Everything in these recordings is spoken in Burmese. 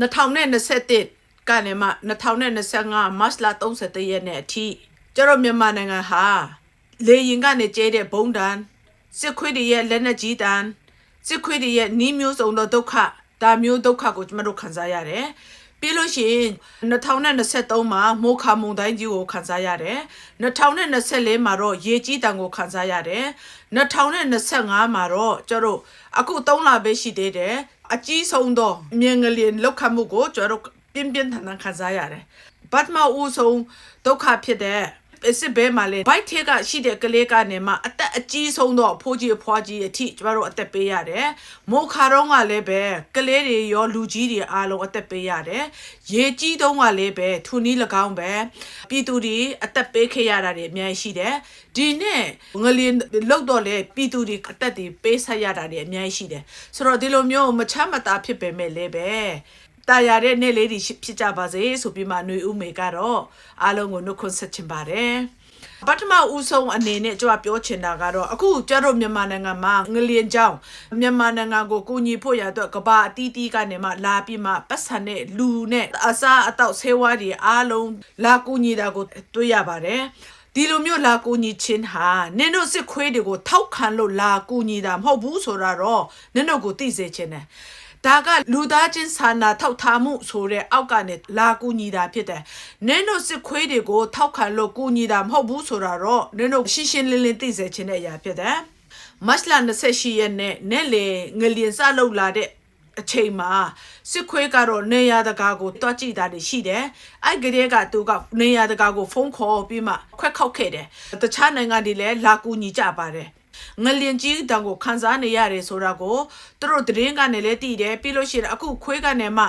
2021ကနေမှ2025မတ်လ31ရက်နေ့အထိကျတော့မြန်မာနိုင်ငံဟာလေရင်ကနေကျဲတဲ့ဘုံတန်စစ်ခွေးတွေရဲ့လက်နက်ကြီးတန်စစ်ခွေးတွေရဲ့နီးမျိုးစုံသောဒုက္ခဒါမျိုးဒုက္ခကိုကျမတို့ခံစားရတယ် ပြီးလို့ရှိရင်2023မှာမိုးခါမုန်တိုင်းကြီးကိုခံစားရတယ်2024မှာတော့ရေကြီးတံကိုခံစားရတယ်2025မှာတော့ကျတော့အခု3လပဲရှိသေးတယ်အကြီးဆုံးသောမြင်ငလျင်လောက်ခတ်မှုကိုကျတော့ပြင်းပြင်းထန်ထန်ခံစားရတယ်ဘတ်မဦးဆုံးဒုက္ခဖြစ်တဲ့ စစ်ဘဲမှာလေဘိုက်ထက်ကရှိတဲ့ကလေးကနေမှအသက်အကြီးဆုံးတော့ဖိုးကြီးအဖွားကြီးအထိကျမတို့အသက်ပေးရတယ်။မိုးခါတော့ကလည်းပဲကလေးတွေရောလူကြီးတွေအားလုံးအသက်ပေးရတယ်။ရေကြီးတုံးကလည်းပဲထူနီး၎င်းပဲပြည်သူတွေအသက်ပေးခဲ့ရတာတွေအများကြီးရှိတယ်။ဒီနဲ့ငလျင်လောက်တော့လေပြည်သူတွေအသက်တွေပေးဆက်ရတာတွေအများကြီးရှိတယ်။ဆိုတော့ဒီလိုမျိုးမချမ်းမသာဖြစ်ပေမဲ့လည်းပဲ တာယာတဲ့နေ့လေးတွေဖြစ်ကြပါစေဆိုပြီးမှຫນွေဦးမေကတော့အားလုံးကိုနှုတ်ခွန်းဆက်ချင်ပါတယ်ပထမဦးဆုံးအနေနဲ့ကျွန်တော်ပြောချင်တာကတော့အခုကျတော့မြန်မာနိုင်ငံမှာငလျင်ကြောင်းမြန်မာနိုင်ငံကိုကူညီဖို့ရတော့ကဘာအတီးတီးကနေမှလာပြီးမှပတ်စံနဲ့လူနဲ့အစားအတော့ဆေးဝါးတွေအားလုံးလာကူညီတာကိုတွေ့ရပါတယ်ဒီလိုမျိုးလာကူညီခြင်းဟာနင်တို့စစ်ခွေးတွေကိုထောက်ခံလို့လာကူညီတာမဟုတ်ဘူးဆိုတာတော့နင်တို့ကိုသိစေချင်တယ် ဒါကလူသားချင်းစာနာထောက်ထားမှုဆိုတဲ့အောက်ကနေလာကူညီတာဖြစ်တယ်။နင်းတို့စစ်ခွေးတွေကိုထောက်ခံလို့ကူညီတာမဟုတ်ဘူးဆိုတာတော့နင်းတို့ရှင်းရှင်းလင်းလင်းသိစေချင်တဲ့အရာဖြစ်တယ်။မတ်လ28ရက်နေ့နေ့လေငလျင်စလောက်လာတဲ့အချိန်မှာစစ်ခွေးကတော့နေရတကာကိုတွားကြည့်တာတွေရှိတယ်။အဲ့ကလေးကသူကနေရတကာကိုဖုန်းခေါ်ပြီးမှခွက်ခောက်ခဲ့တယ်။တခြားနိုင်ငံတွေလည်းလာကူညီကြပါတယ်။ ငလျင်ကြီးတောင်ကိုခန်းစားနေရတယ်ဆိုတာကိုသူတို့သတင်းကနေလည်းသိတယ်ပြီးလို့ရှိရင်အခုခွေးကနေမှ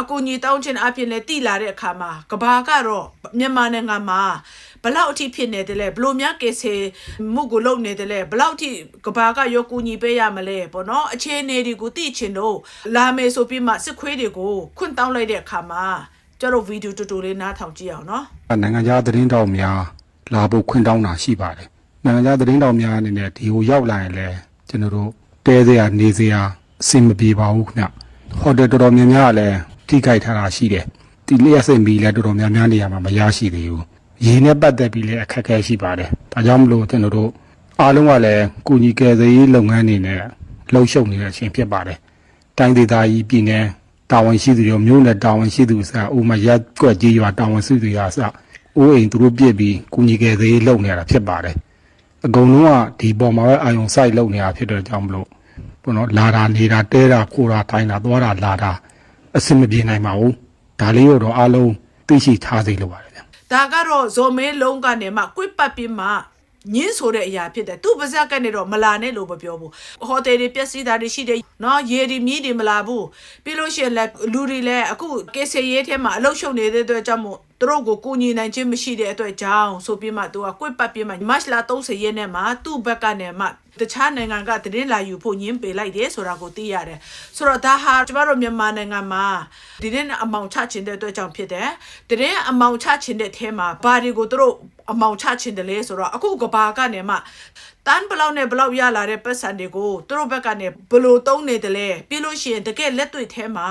အကူညီတောင်းခြင်းအပြင်လည်းသိလာတဲ့အခါမှာကဘာကတော့မြန်မာနိုင်ငံမှာဘလောက်အထိဖြစ်နေတယ်လဲဘလို့များကေဆေမှုကိုလုပ်နေတယ်လဲဘလောက်အထိကဘာကရောကူညီပေးရမလဲပေါ့နော်အခြေအနေတွေကိုသိချင်တော့လာမယ်ဆိုပြီးမှစစ်ခွေးတွေကိုခွန့်တောင်းလိုက်တဲ့အခါမှာကျတော့ဗီဒီယိုတူတူလေးနားထောင်ကြည့်အောင်နော်နိုင်ငံခြားသတင်းတောက်များလာဖို့ခွင့်တောင်းတာရှိပါတယ် နိုင်ငံခြားသတင်းတောက်များအနေနဲ့ဒီကိုရောက်လာရင်လည်းကျွန်တော်တို့တဲစရာနေစရာအဆင်မပြေပါဘူးခင်ဗျဟိုတယ်တော်တော်များများကလည်းထိခိုက်ထားတာရှိတယ်ဒီလျှက်စိတ်မီလည်းတော်တော်များများနေရာမှာမရရှိသေးဘူးရေနဲ့ပတ်သက်ပြီးလည်းအခက်အခဲရှိပါတယ်ဒါကြောင့်မလို့ကျွန်တော်တို့အားလုံးကလည်းကုညီကယ်ဆယ်ရေးလုပ်ငန်းတွေနဲ့လှုပ်ရှုပ်နေတဲ့အချိန်ဖြစ်ပါတယ်တိုင်းဒေသကြီးပြည်နယ်တာဝန်ရှိသူတွေမျိုးနဲ့တာဝန်ရှိသူစဥမာရက်ကွက်ကြီးရွာတာဝန်ရှိသူတွေအစအိုးအိမ်သူတို့ပြစ်ပြီးကုညီကယ်ဆယ်ရေးလုပ်နေရတာဖြစ်ပါတယ် အကုန်လုံးကဒီပေါ်မှာပဲအာယုံစိုက်လုပ်နေတာဖြစ်တဲ့ကြောင့်မလို့ဘုနော်လာတာနေတာတဲတာခိုတာထိုင်းတာသွားတာလာတာအဆင်မပြေနိုင်ပါဘူးဒါလေးတော့အားလုံးသိရှိထားစေလိုပါတယ်ဗျဒါကတော့ဇော်မဲလုံးကနေမှကွိပတ်ပြီးမှညင်းဆိုတဲ့အရာဖြစ်တယ်သူ့ပါဇက်ကနေတော့မလာနဲ့လို့မပြောဘူးဟိုတယ်တွေပျက်စီးတာတွေရှိတယ်နော်ရေဒီမြီးတွေမလာဘူးပြီးလို့ရှိရင်လည်းလူတွေလည်းအခုကေဆေရေးထဲမှာအလုရှုံနေတဲ့အတွက်ကြောင့်မို့ သူတို့ကိုကူညီနိုင်ခြင်းမရှိတဲ့အတွက်ကြောင့်ဆိုပြီးမှသူကကွိပတ်ပြီးမှမတ်လ30ရက်နေ့မှာသူ့ဘက်ကနေမှတခြားနိုင်ငံကသတင်းလာယူဖို့ညင်းပေလိုက်တယ်ဆိုတာကိုသိရတယ်ဆိုတော့ဒါဟာကျမတို့မြန်မာနိုင်ငံမှာဒီနေ့အမောင်ချခြင်းတဲ့အတွက်ကြောင့်ဖြစ်တယ်သတင်းအမောင်ချခြင်းတဲ့အဲမှာဘာတွေကိုသူတို့အမောင်ချခြင်းတယ်လဲဆိုတော့အခုကဘာကနေမှတန်းဘလောက်နဲ့ဘလောက်ရလာတဲ့ပတ်စံတွေကိုသူတို့ဘက်ကနေဘလို့သုံးနေတယ်လဲပြီးလို့ရှိရင်တကယ်လက်တွေ့ထဲမှာ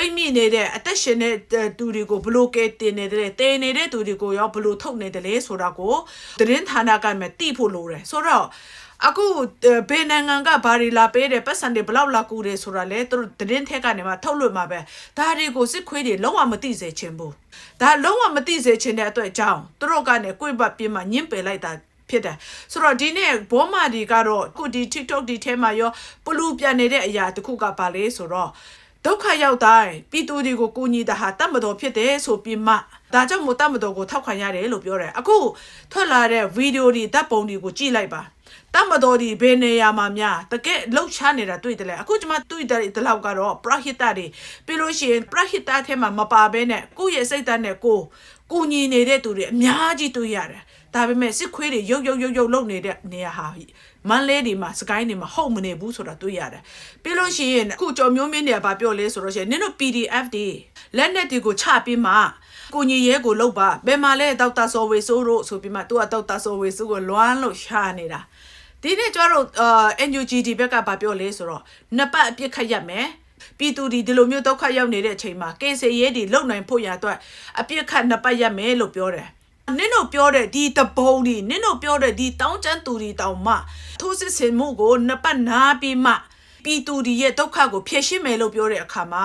ပိတ်မိနေတဲ့အသက်ရှင်တဲ့သူတွေကိုဘလို့ကဲတင်နေတယ်တဲနေတဲ့သူတွေကိုရောဘလို့ထုတ်နေတယ်လဲဆိုတာကိုသတင်းဌာနကမှတိဖို့လိုတယ်ဆိုတော့အခုဘယ်နိုင်ငံကဘာတွေလာပေးတယ်ပတ်စံတွေဘလောက်လာကူတယ်ဆိုတာလဲသူတို့သတင်းထက်ကနေမှထုတ်လွှင့်မှာပဲဒါတွေကိုစစ်ခွေးတွေလုံးဝမသိစေချင်ဘူးဒါလုံးဝမသိစေချင်တဲ့အတွက်ကြောင့်သူတို့ကနေကိုယ့်ဘက်ပြင်းမှညှင်းပယ်လိုက်တာဖြစ်တယ်ဆိုတော့ဒီနေ့ဘောမာဒီကတော့ခုဒီ TikTok ဒီထဲမှာရောပလူပြန်နေတဲ့အရာတစ်ခုကပါလေဆိုတော့ ဒုက္ခရောက်တိုင်းပြည်သူတွေကိုကိုညီတာဟာတတ်မတော်ဖြစ်တယ်ဆိုပြီးမှဒါကြောင့်မို့တတ်မတော်ကိုထောက်ခံရတယ်လို့ပြောတယ်အခုထွက်လာတဲ့ဗီဒီယိုတွေတပ်ပုံတွေကိုကြည့်လိုက်ပါတတ်မတော်ဒီဘယ်နေရာမှာများတကယ်လှုပ်ရှားနေတာတွေ့တယ်လေအခုကျွန်မတွေ့တဲ့ဒီလောက်ကတော့ပရဟိတတွေပြီးလို့ရှိရင်ပရဟိတထဲမှာမပါဘဲနဲ့ကိုယ့်ရဲ့စိတ်ဓာတ်နဲ့ကိုကိုညီနေတဲ့သူတွေအများကြီးတွေ့ရတယ်ဒါပေမဲ့စစ်ခွေးတွေရုပ်ရုပ်ရုပ်ရုပ်လုံနေတဲ့နေရာဟာ မန်လေးဒီမှာစကိုင်းဒီမှာဟုတ်မနေဘူးဆိုတာတွေ့ရတယ်ပြီးလို့ရှိရင်အခုကြော်မျိုးမင်းတွေကပြောလဲဆိုတော့ရှင်နင်တို့ PDF တွေလက်နဲ့တွေကိုချပြီးမှကိုညီရဲကိုလောက်ပါဘယ်မှာလဲဒေါက်တာစောဝေဆိုးတို့ဆိုပြီးမှသူကဒေါက်တာစောဝေဆိုးကိုလွမ်းလို့ရှာနေတာဒီနေ့ကျတော့အာ NUGD ဘက်ကဗာပြောလဲဆိုတော့နှစ်ပတ်အပြစ်ခတ်ရမယ်ပြည်သူဒီဒီလိုမျိုးဒုက္ခရောက်နေတဲ့အချိန်မှာကေဆေရဲဒီလုံနိုင်ဖို့ရအတွက်အပြစ်ခတ်နှစ်ပတ်ရမယ်လို့ပြောတယ် နင်တို့ပြောတဲ့ဒီတဘုံဒီနင်တို့ပြောတဲ့ဒီတောင်းကျမ်းသူဒီတောင်မှထိုးစစ်ဆင်မှုကိုနှစ်ပတ်နာပြီးမှပြည်သူဒီရဲ့ဒုက္ခကိုဖျက်ရှင်းမယ်လို့ပြောတဲ့အခါမှာ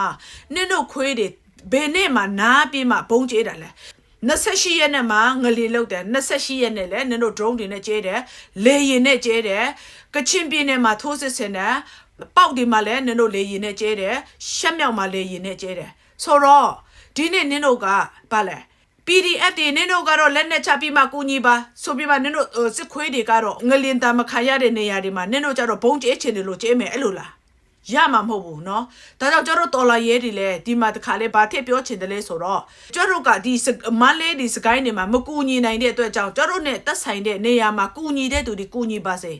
နင်တို့ခွေးတွေဘယ်နဲ့မှနာပြီးမှဘုံကျဲတာလဲ28ရက်နဲ့မှငလီလောက်တယ်28ရက်နဲ့လည်းနင်တို့ drone တွေနဲ့ကျဲတယ်လေရင်နဲ့ကျဲတယ်ကချင်ပြည်နယ်မှာထိုးစစ်ဆင်တယ်ပေါက်ဒီမှာလည်းနင်တို့လေရင်နဲ့ကျဲတယ်ရှက်မြောက်မှာလေရင်နဲ့ကျဲတယ်ဆိုတော့ဒီနေ့နင်တို့ကဘာလဲ PDF တွေနင်တို့ကတော့လက်နဲ့ချပြီးမှကူညီပါဆိုပြီးမှနင်တို့ဟိုစစ်ခွေးတွေကတော့ငလင်တမ်းမခံရတဲ့နေရာတွေမှာနင်တို့ကြတော့ဘုံကျဲချင်တယ်လို့ကျဲမယ်အဲ့လိုလား ရမှာမဟုတ်ဘူးเนาะဒါကြောင့်ကျတော့တော်လာရဲတွေလဲဒီမှာတခါလဲဘာထည့်ပြောချင်တယ်လဲဆိုတော့ကျတို့ကဒီစမန်းလေးဒီစကိုင်းတွေမှာမကူညီနိုင်တဲ့အတွက်ကြောင့်ကျတို့နဲ့တက်ဆိုင်တဲ့နေရာမှာကူညီတဲ့သူတွေကူညီပါစေ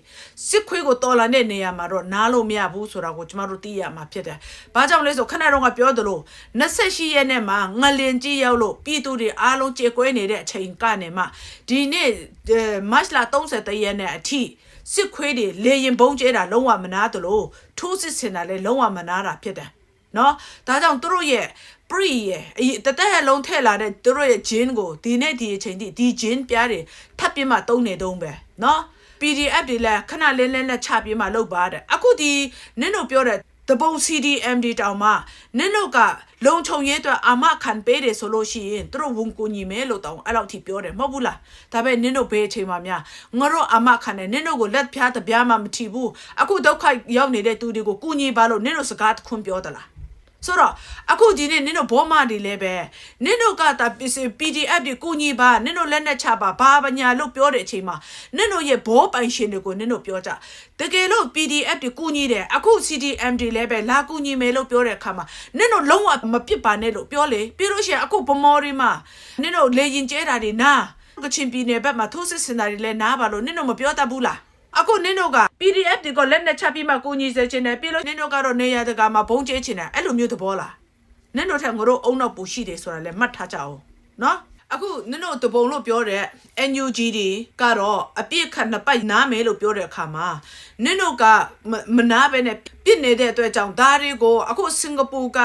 စစ်ခွေးကိုတော်လာတဲ့နေရာမှာတော့နားလို့မရဘူးဆိုတာကိုကျမတို့သိရမှာဖြစ်တယ်ဘာကြောင့်လဲဆိုခဏတော့ကပြောသလို28ရက်နဲ့မှာငလင်ကြီးရောက်လို့ပြည်သူတွေအားလုံးကြေကွဲနေတဲ့အချိန်ကနေမှဒီနေ့မတ်လ30ရက်နဲ့အထိ စစ်ခွေးတွေလေရင်ဘုံကျဲတာလုံးဝမနာသလိုထိုးစစ်ဆင်တာလည်းလုံးဝမနာတာဖြစ်တယ်နော်ဒါကြောင့်သူတို့ရဲ့ပရိရဲ့အရင်တသက်ဟလုံးထည့်လာတဲ့သူတို့ရဲ့ဂျင်းကိုဒီနေ့ဒီအချိန်ထိဒီဂျင်းပြားတွေထပ်ပြမှတုံးနေတုံးပဲနော် PDF တွေလည်းခဏလင်းလင်းနဲ့ချပြမှလောက်ပါတဲ့အခုဒီနင်တို့ပြောတဲ့ တပုံ CDMD တောင်မှနင်တို့ကလုံခြုံရေးအတွက်အာမခံပေးတယ်ဆိုလို့ရှိရင်သူတို့ဝန်ကူညီမယ်လို့တောင်အဲ့လောက်ထိပြောတယ်မဟုတ်ဘူးလားဒါပေမဲ့နင်တို့ဘေးအချိန်မှာများငါတို့အာမခံတယ်နင်တို့ကိုလက်ဖျားတပြားမှမထီဘူးအခုဒုက္ခရောက်နေတဲ့သူတွေကိုကူညီပါလို့နင်တို့စကားတစ်ခွန်းပြောသလား ဆိုတော့အခုဒီနေ့နင်တို့ဘောမတွေလည်းပဲနင်တို့ကတာ PDF တွေကူညီပါနင်တို့လက်နဲ့ချပါဘာပညာလို့ပြောတဲ့အချိန်မှာနင်တို့ရဲ့ဘောပိုင်ရှင်တွေကိုနင်တို့ပြောကြတကယ်လို့ PDF တွေကူညီတယ်အခု CDM တွေလည်းပဲလာကူညီမယ်လို့ပြောတဲ့အခါမှာနင်တို့လုံးဝမပစ်ပါနဲ့လို့ပြောလေပြီးလို့ရှိရင်အခုဗမော်တွေမှာနင်တို့လေရင်ကျဲတာတွေနာကချင်ပြည်နယ်ဘက်မှာထိုးစစ်ဆင်တာတွေလည်းနားပါလို့နင်တို့မပြောတတ်ဘူးလား အခုနင်တို့က PDF တွေကိုလက်နဲ့ချပြီးမှကိုကြီးစေချင်တယ်ပြီးလို့နင်တို့ကတော့နေရတကာမှာဘုံကျဲချင်တယ်အဲ့လိုမျိုးသဘောလားနင်တို့ထက်ငါတို့အုံနောက်ပူရှိတယ်ဆိုတာလည်းမှတ်ထားကြအောင်နော်အခုနင်တို့တပုံလို့ပြောတဲ့ NUG တွေကတော့အပြစ်ခတ်နှစ်ပိုက်နားမယ်လို့ပြောတဲ့အခါမှာနင်တို့ကမနာပဲနဲ့ပြစ်နေတဲ့အတွက်ကြောင့်ဒါတွေကိုအခုစင်ကာပူက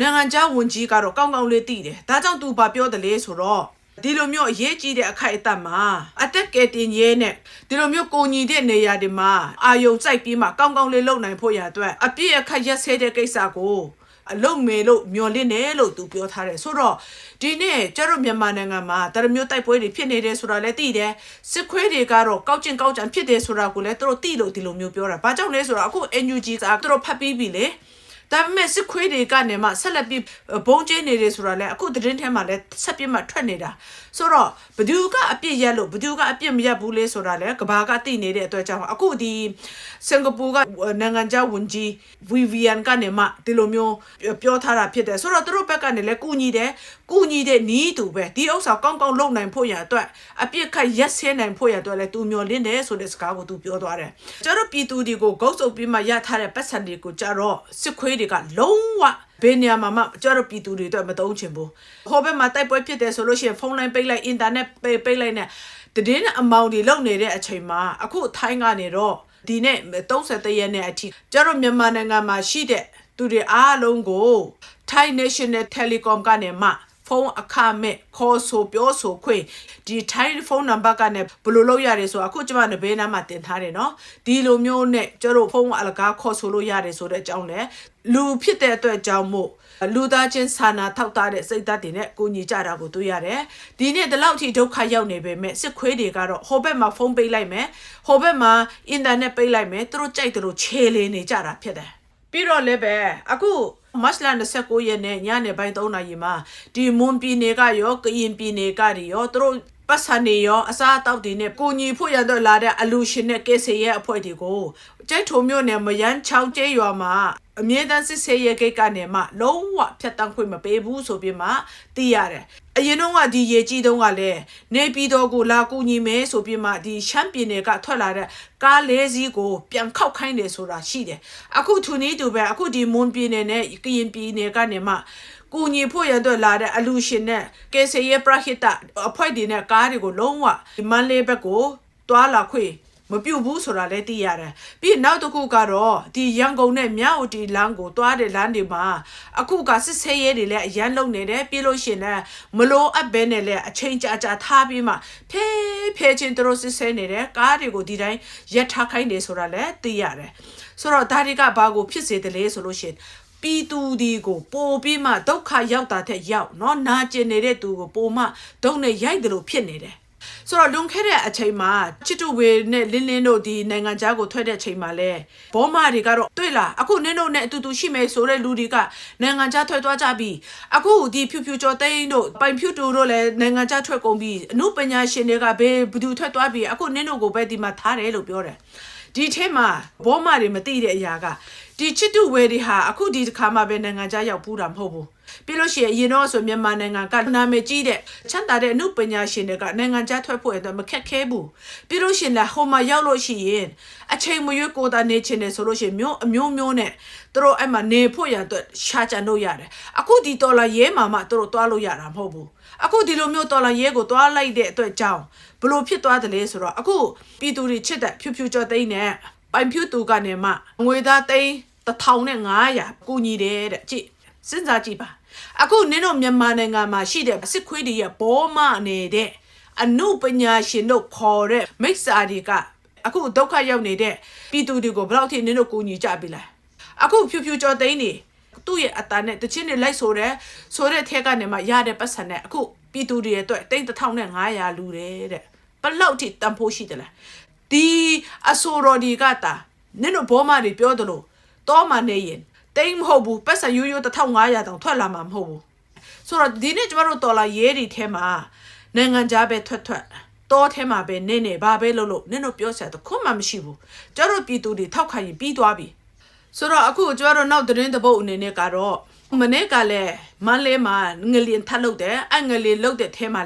နိုင်ငံခြားဝန်ကြီးကတော့ကောင်းကောင်းလေးသိတယ်ဒါကြောင့်သူဘာပြောတယ်လဲဆိုတော့ ဒီလိုမျိုးအရေးကြီးတဲ့အခိုက်အတန့်မှာအတက်ကယ်တင်ရဲနဲ့ဒီလိုမျိုးကိုညီတဲ့နေရာတွေမှာအာယုံစိုက်ပြီးမှကောင်းကောင်းလေးလုပ်နိုင်ဖို့ရအတွက်အပြည့်အခက်ရက်ဆဲတဲ့ကိစ္စကိုအလုံးမေလို့မျော်လင့်တယ်လို့သူပြောထားတယ်ဆိုတော့ဒီနေ့ကျတော့မြန်မာနိုင်ငံမှာတရမျိုးတိုက်ပွဲတွေဖြစ်နေတယ်ဆိုတာလည်းသိတယ်စစ်ခွေးတွေကတော့ကောက်ကျင်ကောက်ကြံဖြစ်တယ်ဆိုတာကိုလည်းသူတို့သိလို့ဒီလိုမျိုးပြောတာဘာကြောင့်လဲဆိုတော့အခု NUG ကသူတို့ဖတ်ပြီးပြီလေ ဒါပေမဲ့စစ်ခွေးတွေကနေမှဆက်လက်ပြီးဘုံကျင်းနေတယ်ဆိုတာလည်းအခုသတင်းထဲမှာလည်းဆက်ပြတ်မှထွက်နေတာဆိုတော့ဘသူကအပြစ်ရက်လို့ဘသူကအပြစ်မရက်ဘူးလေဆိုတာလည်းကဘာကသိနေတဲ့အတွက်ကြောင့်အခုဒီစင်ကာပူကနိုင်ငံခြားဝန်ကြီး Vivian ကနေမှဒီလိုမျိုးပြောထားတာဖြစ်တယ်ဆိုတော့သူတို့ဘက်ကနေလည်းကူညီတယ်ကူညီတဲ့နီးသူပဲဒီဥစ္စာကောင်းကောင်းလုပ်နိုင်ဖို့ရအတွက်အပြစ်ခတ်ရက်ဆဲနိုင်ဖို့ရအတွက်လည်းသူမျောလင်းတယ်ဆိုတဲ့စကားကိုသူပြောသွားတယ်ကျတော့ပြည်သူတွေကိုဂုတ်စုပ်ပြီးမှရထားတဲ့ပတ်စံတွေကိုကြတော့စစ်ခွေးတွေကလုံးဝဘယ်နေရာမှာမှကျတော့ပြည်သူတွေအတွက်မတုံးချင်ဘူးဟိုဘက်မှာတိုက်ပွဲဖြစ်တယ်ဆိုလို့ရှိရင်ဖုန်းလိုင်းပိတ်လိုက်အင်တာနက်ပိတ်ပိတ်လိုက်နဲ့တည်င်းအမောင်တွေလုံနေတဲ့အချိန်မှာအခုထိုင်းကနေတော့ဒီနေ့33ရက်နဲ့အထိကျတော့မြန်မာနိုင်ငံမှာရှိတဲ့သူတွေအားလုံးကို Thai National Telecom ကနေမှ ဖုန်းအခမဲ့ခေါ်ဆိုပြောဆိုခွင့်ဒီထိုင်းဖုန်းနံပါတ်ကနဲ့ဘယ်လိုလုပ်ရတယ်ဆိုအခုကျွန်မနဘေးနားမှာတင်ထားတယ်နော်ဒီလိုမျိုးနဲ့ကျတို့ဖုန်းအလကားခေါ်ဆိုလို့ရတယ်ဆိုတဲ့အကြောင်းလဲလူဖြစ်တဲ့အတွက်ကြောင့်မို့လူသားချင်းစာနာထောက်ထားတဲ့စိတ်ဓာတ်တွေနဲ့ကိုညီကြတာကိုတွေ့ရတယ်။ဒီနေ့ဒီလောက်ထိဒုက္ခရောက်နေပေမဲ့စစ်ခွေးတွေကတော့ဟိုဘက်မှာဖုန်းပိတ်လိုက်မယ်။ဟိုဘက်မှာအင်တာနက်ပိတ်လိုက်မယ်။သူတို့ကြိုက်တယ်လို့ခြေလင်းနေကြတာဖြစ်တယ်။ ပြီးတော့လည်းပဲအခုမတ်လ29ရက်နေ့ညနေပိုင်း3နာရီမှာဒီမွန်ပြည်နယ်ကရောကရင်ပြည်နယ်ကရောသူတို့ ပတ်စံနေရောအစားအသောက်တွေနဲ့ကိုညီဖို့ရတော့လာတဲ့အလူရှင်နဲ့ကဲဆေရဲ့အဖွဲ့တွေကိုကျိုက်ထုံမြို့နယ်မယန်းချောင်းကျဲရွာမှာအမြဲတမ်းစစ်ဆေးရေးကိတ်ကနေမှလုံးဝဖြတ်တန်းခွင့်မပေးဘူးဆိုပြီးမှသိရတယ်အရင်တော့ကဒီရေကြီးတုန်းကလည်းနေပြည်တော်ကိုလာကူညီမယ်ဆိုပြီးမှဒီရှမ်းပြည်နယ်ကထွက်လာတဲ့ကားလေးစီးကိုပြန်ခောက်ခိုင်းတယ်ဆိုတာရှိတယ်အခုထူနေတူပဲအခုဒီမွန်ပြည်နယ်နဲ့ကရင်ပြည်နယ်ကနေမှ ကူညီဖို့ရတော့လာတဲ့အလူရှင်နဲ့ကေဆေရဲ့ပရဟိတအဖွဲ့တွေနဲ့ကားတွေကိုလုံးဝဒီမန်လေးဘက်ကိုတွာလာခွေမပြုတ်ဘူးဆိုတာလည်းသိရတယ်ပြီးနောက်တစ်ခုကတော့ဒီရန်ကုန်နဲ့မြောက်ဦးတီလမ်းကိုသွားတဲ့လမ်းတွေမှာအခုကစစ်ဆေးရေးတွေလည်းအရန်လုံနေတယ်ပြီးလို့ရှရင်လည်းမလို့အပ်ဘဲနဲ့လည်းအချိန်ကြာကြာထားပြီးမှဖဲဖဲချင်းသူတို့စစ်ဆေးနေတယ်ကားတွေကိုဒီတိုင်းရက်ထားခိုင်းနေဆိုတာလည်းသိရတယ်ဆိုတော့ဒါတွေကဘာကိုဖြစ်စေတယ်လဲဆိုလို့ရှရင် ပြည်သူဒီကိုပိုပြီးမှဒုက္ခရောက်တာတဲ့ရောက်เนาะနာကျင်နေတဲ့သူကိုပိုမှဒုံနဲ့ရိုက်တယ်လို့ဖြစ်နေတယ်ဆိုတော့လွန်ခဲ့တဲ့အချိန်မှာချစ်တူဝေနဲ့လင်းလင်းတို့ဒီနိုင်ငံခြားကိုထွက်တဲ့အချိန်မှာလဲဘောမတွေကတော့တွေ့လားအခုနင်းတို့နဲ့အတူတူရှိမယ်ဆိုတဲ့လူတွေကနိုင်ငံခြားထွက်သွားကြပြီအခုဒီဖြူဖြူကျော်သိန်းတို့ပိုင်ဖြူတူတို့လည်းနိုင်ငံခြားထွက်ကုန်ပြီအမှုပညာရှင်တွေကဘယ်ဘယ်သူထွက်သွားပြီအခုနင်းတို့ကိုပဲဒီမှာထားတယ်လို့ပြောတယ် ဒီထဲမှာဘောမတွေမသိတဲ့အရာက ဒီချစ်တူဝဲတွေဟာအခုဒီတစ်ခါမှပဲနိုင်ငံခြားရောက်ပူးတာမဟုတ်ဘူးပြီးလို့ရှိရင်အရင်တော့ဆိုမြန်မာနိုင်ငံကနာမည်ကြီးတဲ့ချမ်းသာတဲ့အမှုပညာရှင်တွေကနိုင်ငံခြားထွက်ဖို့အတွက်မခက်ခဲဘူးပြီးလို့ရှိရင်လည်းဟိုမှာရောက်လို့ရှိရင်အချိန်မရွေးကိုယ်တာနေချင်တယ်ဆိုလို့ရှိရင်မျိုးအမျိုးမျိုးနဲ့သူတို့အဲ့မှာနေဖို့ရအတွက်ရှာကြံလို့ရတယ်အခုဒီဒေါ်လာရဲမှာမှသူတို့တွားလို့ရတာမဟုတ်ဘူးအခုဒီလိုမျိုးဒေါ်လာရဲကိုတွားလိုက်တဲ့အတွက်ကြောင့်ဘလို့ဖြစ်သွားတယ်လဲဆိုတော့အခုပြည်သူတွေချစ်တဲ့ဖြူဖြူကြော်သိန်းနဲ့ ပိုင်ဖြူတူကနေမှငွေသားသိန်း1500ကူညီတယ်တဲ့ကြည့်စဉ်းစားကြည့်ပါအခုနင်းတို့မြန်မာနိုင်ငံမှာရှိတဲ့စစ်ခွေးတွေရဲ့ဘောမနေတဲ့အနုပညာရှင်တို့ခေါ်တဲ့မိစ္ဆာတွေကအခုဒုက္ခရောက်နေတဲ့ပြည်သူတွေကိုဘယ်လောက်ထိနင်းတို့ကူညီကြပြီလဲအခုဖြူဖြူကြော်သိန်းနေသူ့ရဲ့အတန်နဲ့တချင်းတွေလိုက်ဆိုတဲ့ဆိုတဲ့ထဲကနေမှရတဲ့ပတ်စံနဲ့အခုပြည်သူတွေရဲ့အတွက်သိန်း1500လူတယ်တဲ့ဘယ်လောက်ထိတန်ဖိုးရှိတယ်လဲ ဒီအဆိုတော်ဒီကတာနင်တို့ဘောမတွေပြောတယ်လို့တော့မှနေရင်တိမ်မဟုတ်ဘူးပတ်စံရိုးရိုး1500တောင်ထွက်လာမှာမဟုတ်ဘူးဆိုတော့ဒီနေ့ကျမတို့တော်လာရဲတွေထဲမှာနိုင်ငံခြားပဲထွက်ထွက်တော့ထဲမှာပဲနေနေဘာပဲလုပ်လို့နင်တို့ပြောစရာတခုမှမရှိဘူးကျတို့ပြည်သူတွေထောက်ခံရင်ပြီးသွားပြီဆိုတော့အခုကျတော့နောက်သတင်းတစ်ပုတ်အနေနဲ့ကတော့မနေ့ကလည်းမန်းလေးမှာငလျင်ထပ်လုပ်တယ်အငလျင်လုပ်တဲ့ထဲမှာ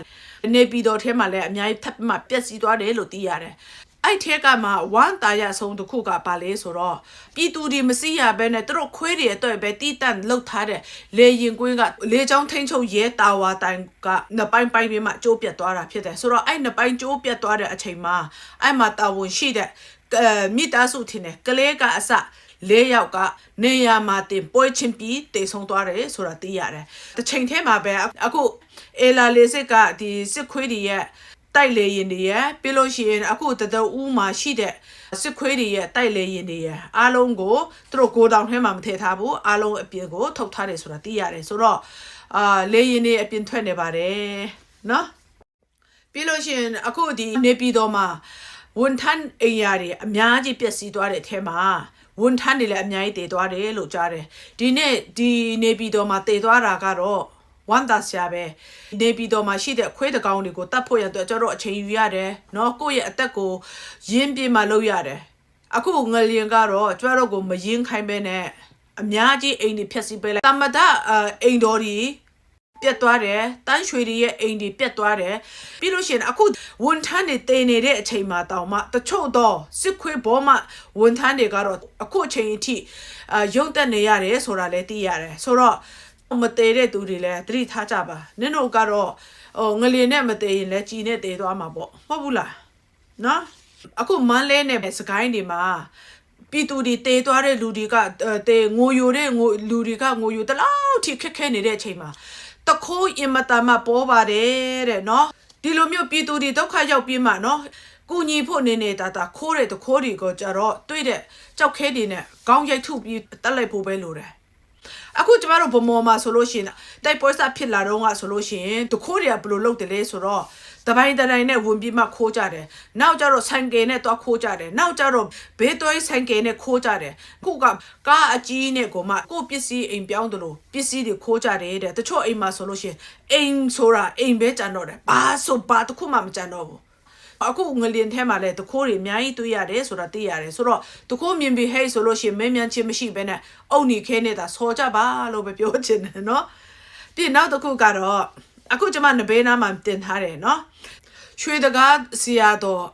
နေပြည်တော်ထဲမှာလည်းအများကြီးထပ်မှပျက်စီးသွားတယ်လို့သိရတယ် အဲ့ထဲကမှဝမ်းတာရဆုံးတစ်ခုကပါလဲဆိုတော့ပြည်သူတွေမစီးရဘဲနဲ့သူတို့ခွေးတွေအတွက်ပဲတီးတန့်လှုပ်ထားတဲ့လေရင်ကွင်းကလေချောင်းထိန်ချုပ်ရဲတာဝါတိုင်ကနှစ်ပိုင်းပိုင်းပြီးမှကျိုးပြတ်သွားတာဖြစ်တယ်ဆိုတော့အဲ့နှစ်ပိုင်းကျိုးပြတ်သွားတဲ့အချိန်မှာအဲ့မှာတာဝန်ရှိတဲ့အဲမိသားစုထင်တယ်ကလေးကအစလေးယောက်ကနေရာမှာတင်ပွဲချင်းပြီးတေဆုံးသွားတယ်ဆိုတာသိရတယ်။တစ်ချိန်ထဲမှာပဲအခုအေလာလေးစစ်ကဒီစစ်ခွေးတွေရဲ့ တိုက်လေရင်တွေရဲ့ပြီးလို့ရှိရင်အခုတတော်ဦးမှာရှိတဲ့စစ်ခွေးတွေရဲ့တိုက်လေရင်တွေရဲ့အားလုံးကိုသူတို့ကိုတောင်ထဲမှာမထည့်ထားဘူးအားလုံးအပြင်ကိုထုတ်ထားတယ်ဆိုတာသိရတယ်ဆိုတော့အာလေရင်တွေအပြင်ထွက်နေပါတယ်နော်ပြီးလို့ရှိရင်အခုဒီနေပြည်တော်မှာဝန်ထမ်းအိမ်ယာတွေအများကြီးပျက်စီးသွားတဲ့အထဲမှာဝန်ထမ်းတွေလည်းအများကြီးတည်သွားတယ်လို့ကြားတယ်ဒီနေ့ဒီနေပြည်တော်မှာတည်သွားတာကတော့ ဝမ်းသာစရာပဲနေပြည်တော်မှာရှိတဲ့အခွေးတကောင်တွေကိုတတ်ဖို့ရတဲ့ကျွန်တော်အချိန်ယူရတယ်နော်ကိုယ့်ရဲ့အသက်ကိုရင်းပြမှလုပ်ရတယ်အခုငလျင်ကတော့ကျွန်တော်ကိုမရင်းခိုင်းပဲနဲ့အများကြီးအိမ်တွေဖျက်ဆီးပေးလိုက်တမဒအိမ်တော်ဒီပြက်သွားတယ်တန်းရွှေတွေရဲ့အိမ်တွေပြက်သွားတယ်ပြီးလို့ရှိရင်အခုဝန်ထမ်းတွေတင်နေတဲ့အချိန်မှာတောင်မှတချို့တော့စစ်ခွေးဘောမှဝန်ထမ်းတွေကတော့အခုအချိန်အထိရုတ်တက်နေရတယ်ဆိုတာလည်းသိရတယ်ဆိုတော့ မတည်တဲ့သူတွေလည်းသတိထားကြပါနင်တို့ကတော့ဟိုငလျင်နဲ့မတည်ရင်လည်းကြည်နဲ့တည်သွားမှာပေါ့မဟုတ်ဘူးလားနော်အခုမန်းလဲနဲ့စကိုင်းတွေမှာပြည်သူတွေတေးသွားတဲ့လူတွေကအဲတေးငိုယိုတဲ့ငိုလူတွေကငိုယိုတလောက်ထိခက်ခဲနေတဲ့အချိန်မှာတခိုးအင်မတန်မှပေါ်ပါတယ်တဲ့နော်ဒီလိုမျိုးပြည်သူတွေဒုက္ခရောက်ပြီးမှနော်ကူညီဖို့နေနေတာတာခိုးတဲ့တခိုးတွေကိုကြတော့တွေ့တဲ့ကြောက်ခဲတွေနဲ့ခေါင်းရိုက်ထုပြီးတက်လိုက်ဖို့ပဲလိုတယ် အခုကျမတို့ဗမော်မှာဆိုလို့ရှိရင်တိုက်ပွဲစဖြစ်လာတော့ကဆိုလို့ရှိရင်တခိုးတွေကဘယ်လိုလုပ်တယ်လဲဆိုတော့တပိုင်းတတိုင်းနဲ့ဝင်ပြီးမှခိုးကြတယ်။နောက်ကျတော့ဆိုင်ကယ်နဲ့တော့ခိုးကြတယ်။နောက်ကျတော့ဘေးသွေးဆိုင်ကယ်နဲ့ခိုးကြတယ်။ခုကကားအကြီးနဲ့ကိုမှကိုယ့်ပစ္စည်းအိမ်ပြောင်းတယ်လို့ပစ္စည်းတွေခိုးကြတယ်တဲ့။တချို့အိမ်မှာဆိုလို့ရှိရင်အိမ်ဆိုတာအိမ်ပဲကြံတော့တယ်။ဘာဆိုဘာတစ်ခုမှမကြံတော့ဘူး။ အခုငလျင်ထဲမှာလည်းတခိုးတွေအများကြီးတွေ့ရတယ်ဆိုတာသိရတယ်ဆိုတော့တခိုးမြင်ပြီးဟဲ့ဆိုလို့ရှိရင်မင်းမြန်ချင်းမရှိဘဲနဲ့အုံနီခဲနေတာဆော်ကြပါလို့ပဲပြောချင်တယ်နော်ပြီးနောက်တစ်ခုကတော့အခုကျမနဘေးနားမှာတင်ထားတယ်နော်ရွှေတကားစီယာတော်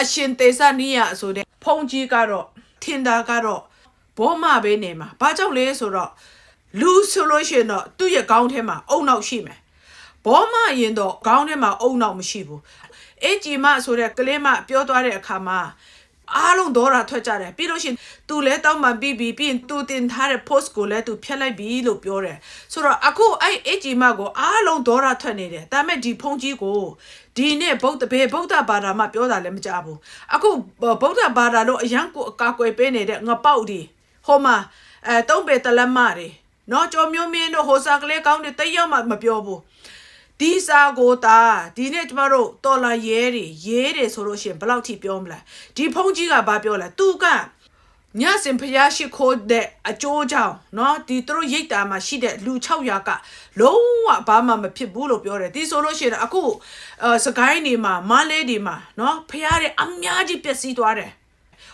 အရှင်တေဆာနီယာဆိုတဲ့ဖုန်ကြီးကတော့ထင်တာကတော့ဘောမပဲနေမှာဘာကြောင့်လဲဆိုတော့လူဆိုလို့ရှိရင်တော့သူ့ရဲ့ခေါင်းထဲမှာအုံနောက်ရှိမယ်ဘောမရင်တော့ခေါင်းထဲမှာအုံနောက်မရှိဘူး အင်ဂျီမဆိုတဲ့ကလေးမပြောသွားတဲ့အခါမှာ အားလုံးဒေါ်ရာထွက်ကြတယ်ပြီးလို့ရှိရင် तू လဲတောင်းပန်ပြီးပြီးပြီးရင် तू တင်ထားတဲ့ post ကိုလဲ तू ဖျက်လိုက်ပြီလို့ပြောတယ်ဆိုတော့အခုအဲ့အကြီးမကိုအားလုံးဒေါ်ရာထွက်နေတယ်ဒါပေမဲ့ဒီဖုန်ကြီးကိုဒီနေ့ဗုဒ္ဓဘေဗုဒ္ဓဘာသာမှာပြောတာလည်းမကြဘူးအခုဗုဒ္ဓဘာသာလို့အရန်ကိုအကာအကွယ်ပေးနေတဲ့ငပေါက်ဒီဟိုမှာအဲတုံးပေတလက်မတွေနော်ကြောမျိုးမင်းတို့ဟိုစားကလေးကောင်းတွေတိတ်ရောက်မှမပြောဘူး ဒီစာကိုတာဒီနေ့ကျမတို့တော်လာရဲတွေရဲတယ်ဆိုလို့ရှိရင်ဘယ်လောက်ထိပြောမလဲဒီဖုန်းကြီးကဘာပြောလဲသူကညစင်ဖျားရှိခိုးတဲ့အကျိုးကြောင့်เนาะဒီသူတို့ရိတ်တာမှာရှိတဲ့လူ600ကလုံးဝဘာမှမဖြစ်ဘူးလို့ပြောတယ်ဒီဆိုလို့ရှိရင်အခုအဲစကိုင်းနေမှာမန်းလေးတွေမှာเนาะဖျားတွေအများကြီးပျက်စီးသွားတယ်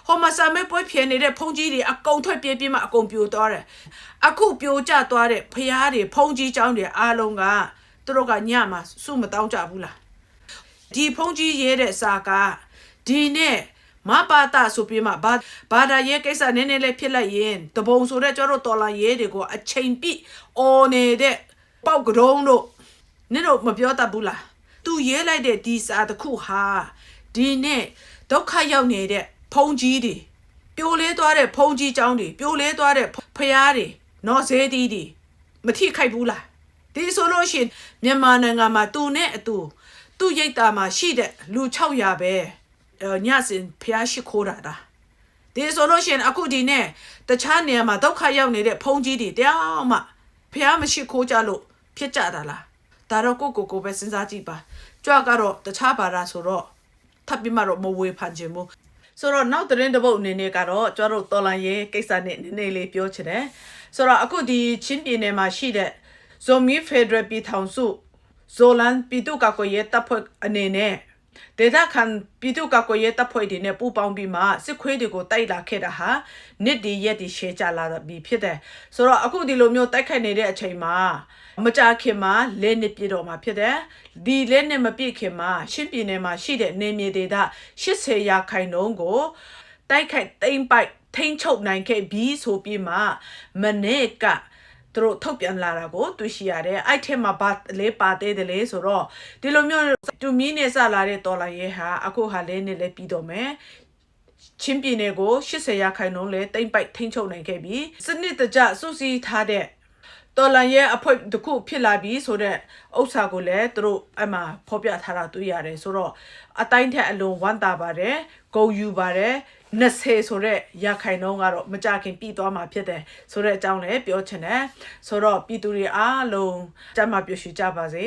ဟိုမှာစာမဲပွဲဖြဲနေတဲ့ဖုန်ကြီးတွေအကုန်ထွက်ပြေးပြေးမှအကုန်ပြိုသွားတယ်အခုပြိုကျသွားတဲ့ဖျားတွေဖုန်ကြီးเจ้าတွေအားလုံးက သူတို့ကညမှာစုမတောင်းကြဘူးလားဒီဖုန်ကြီးရဲတဲ့စာကဒီနဲ့မပါတာဆိုပြီးမှဘာဘာသာရဲကိစ္စနည်းနည်းလေးဖြစ်လိုက်ရင်တပုံဆိုတဲ့ကျတို့တော်လာရဲတွေကိုအချိန်ပြည့်အော်နေတဲ့ပေါက်ကတုံးတို့နင်တို့မပြောတတ်ဘူးလားသူရဲလိုက်တဲ့ဒီစာတစ်ခုဟာဒီနဲ့ဒုက္ခရောက်နေတဲ့ဖုန်ကြီးတွေပြိုလဲသွားတဲ့ဖုန်ကြီးเจ้าတွေပြိုလဲသွားတဲ့ဖျားတွေနော်ဇေးတီးတွေမထိခိုက်ဘူးလား ဒီဆိုလို့ရှိရင်မြန်မာနိုင်ငံမှာသူနဲ့အတူသူ့ရိတ်တာမှာရှိတဲ့လူ600ပဲအဲညစင်ဖျားရှိခိုးတာတာဒီဆိုလို့ရှိရင်အခုဒီနဲ့တခြားနေရာမှာဒုက္ခရောက်နေတဲ့ဖုန်ကြီးတွေတရားမှဖျားမရှိခိုးကြလို့ဖြစ်ကြတာလားဒါတော့ကိုကိုကိုပဲစဉ်းစားကြည့်ပါကြွကတော့တခြားဘာသာဆိုတော့ထပ်ပြီးမှတော့မဝေဖန်ခြင်းဘူးဆိုတော့နောက်သတင်းတစ်ပုတ်အနေနဲ့ကတော့ကျတို့တော်လန်ရေးကိစ္စနဲ့နည်းနည်းလေးပြောချင်တယ်ဆိုတော့အခုဒီချင်းပြည်နယ်မှာရှိတဲ့ ဇိုမီဖက်ဒရယ်ပြည်ထောင်စုဇိုလန်ပြည်သူ့ကာကွယ်ရေးတပ်ဖွဲ့အနေနဲ့ဒေသခံပြည်သူ့ကာကွယ်ရေးတပ်ဖွဲ့တွေနဲ့ပူးပေါင်းပြီးမှစစ်ခွေးတွေကိုတိုက်လာခဲ့တာဟာနှစ်ဒီရက်ဒီရှေ့ကြလာပြီဖြစ်တယ်ဆိုတော့အခုဒီလိုမျိုးတိုက်ခိုက်နေတဲ့အချိန်မှာမကြခင်မှာလဲနှစ်ပြည့်တော့မှာဖြစ်တယ်ဒီလဲနှစ်မပြည့်ခင်မှာရှစ်ပြည်နယ်မှာရှိတဲ့နေမြေဒေသ80ရာခိုင်နှုန်းကိုတိုက်ခိုက်သိမ့်ပိုက်ထိမ့်ချုပ်နိုင်ခဲ့ပြီးဆိုပြီးမှမနေ့က သူတို့ထုတ်ပြန်လာတာကိုတွေ့ရှိရတယ်အဲ့ထက်မှာဘာလဲပါသေးတယ်လေဆိုတော့ဒီလိုမျိုးတူမီနဲ့စလာတဲ့တော်လာရဲဟာအခုဟာလဲနေလဲပြီးတော့မယ်ချင်းပြည်နယ်ကို80ရာခိုင်နှုန်းလဲတိမ့်ပိုက်ထိန်းချုပ်နိုင်ခဲ့ပြီစနစ်တကျစုစည်းထားတဲ့တော်လန်ရဲ့အဖွဲ့တစ်ခုဖြစ်လာပြီဆိုတော့ဥစ္စာကိုလည်းသူတို့အမှဖော်ပြထားတာတွေ့ရတယ်ဆိုတော့အတိုင်းထက်အလွန်ဝမ်းသာပါတယ်ဂုံယူပါတယ် 20ဆိုတဲ့ရခိုင်နှုန်းကတော့မကြခင်ပြီးသွားမှာဖြစ်တယ်ဆိုတဲ့အကြောင်းလည်းပြောချင်တယ်ဆိုတော့ပြည်သူတွေအားလုံးကြမ်းမှပြည့်စုံကြပါစေ